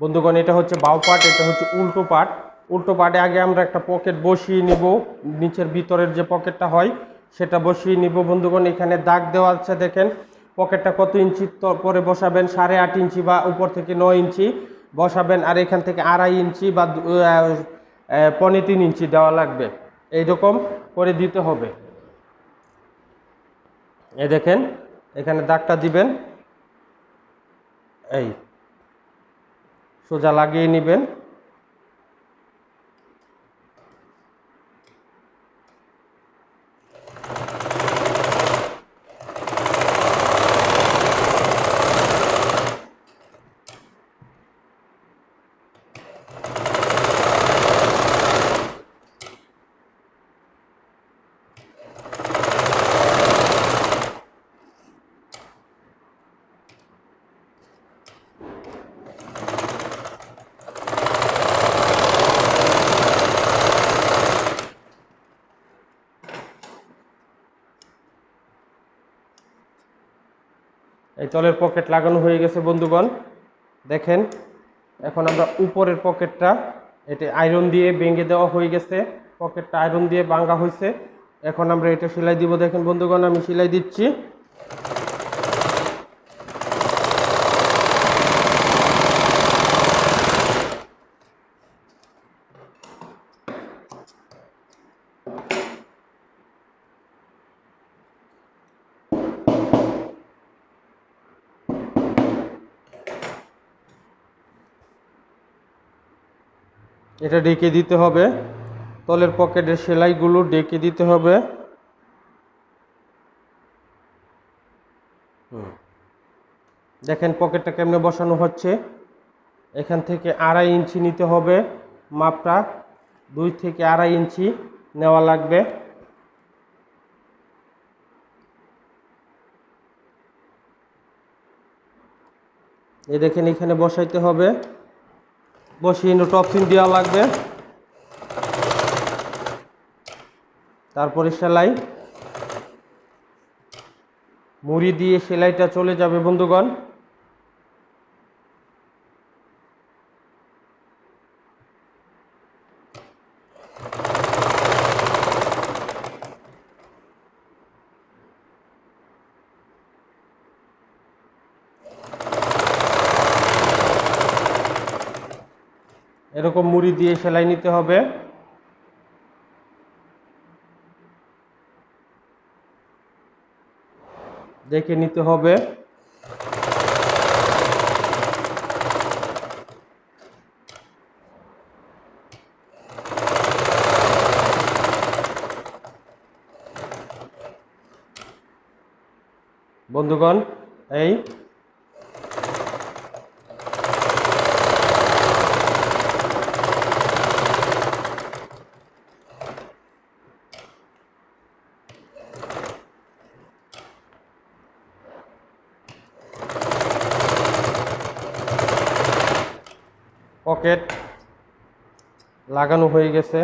বন্ধুগণ এটা হচ্ছে বাউ পার্ট এটা হচ্ছে উল্টো পার্ট উল্টো পার্টে আগে আমরা একটা পকেট বসিয়ে নিব। নিচের ভিতরের যে পকেটটা হয় সেটা বসিয়ে নিব। বন্ধুগণ এখানে দাগ দেওয়া আছে দেখেন। পকেটটা কত ইঞ্চি পরে বসাবেন? সাড়ে আট ইঞ্চি বা উপর থেকে নয় ইঞ্চি বসাবেন। আর এখান থেকে আড়াই ইঞ্চি বা আহ, তিন ইঞ্চি দেওয়া লাগবে। এইরকম করে দিতে হবে। এই দেখেন এখানে দাগটা দিবেন। এই সোজা লাগিয়ে নেবেন। এই তলের পকেট লাগানো হয়ে গেছে, বন্ধুগণ। দেখেন, এখন আমরা উপরের পকেটটা এটা আয়রন দিয়ে ভেঙে দেওয়া হয়ে গেছে। পকেটটা আয়রন দিয়ে ভাঙা হয়েছে। এখন আমরা এটা সেলাই দিব। দেখেন, বন্ধুগণ, আমি সেলাই দিচ্ছি। এটা ডেকে দিতে হবে। তলের পকেটের সেলাইগুলো ডেকে দিতে হবে। দেখেন পকেটটা কেমনে বসানো হচ্ছে। এখান থেকে আড়াই ইঞ্চি নিতে হবে। মাপটা দুই থেকে আড়াই ইঞ্চি নেওয়া লাগবে। এ দেখেন এখানে বসাইতে হবে। বসিয়ে টপসিন দেওয়া লাগবে। তারপরে সেলাই। মুড়ি দিয়ে সেলাইটা চলে যাবে বন্ধুগণ। এরকম মুড়ি দিয়ে সেলাই নিতে হবে। দেখে নিতে হবে। বন্ধুগণ এই পকেট লাগানো হয়ে গেছে।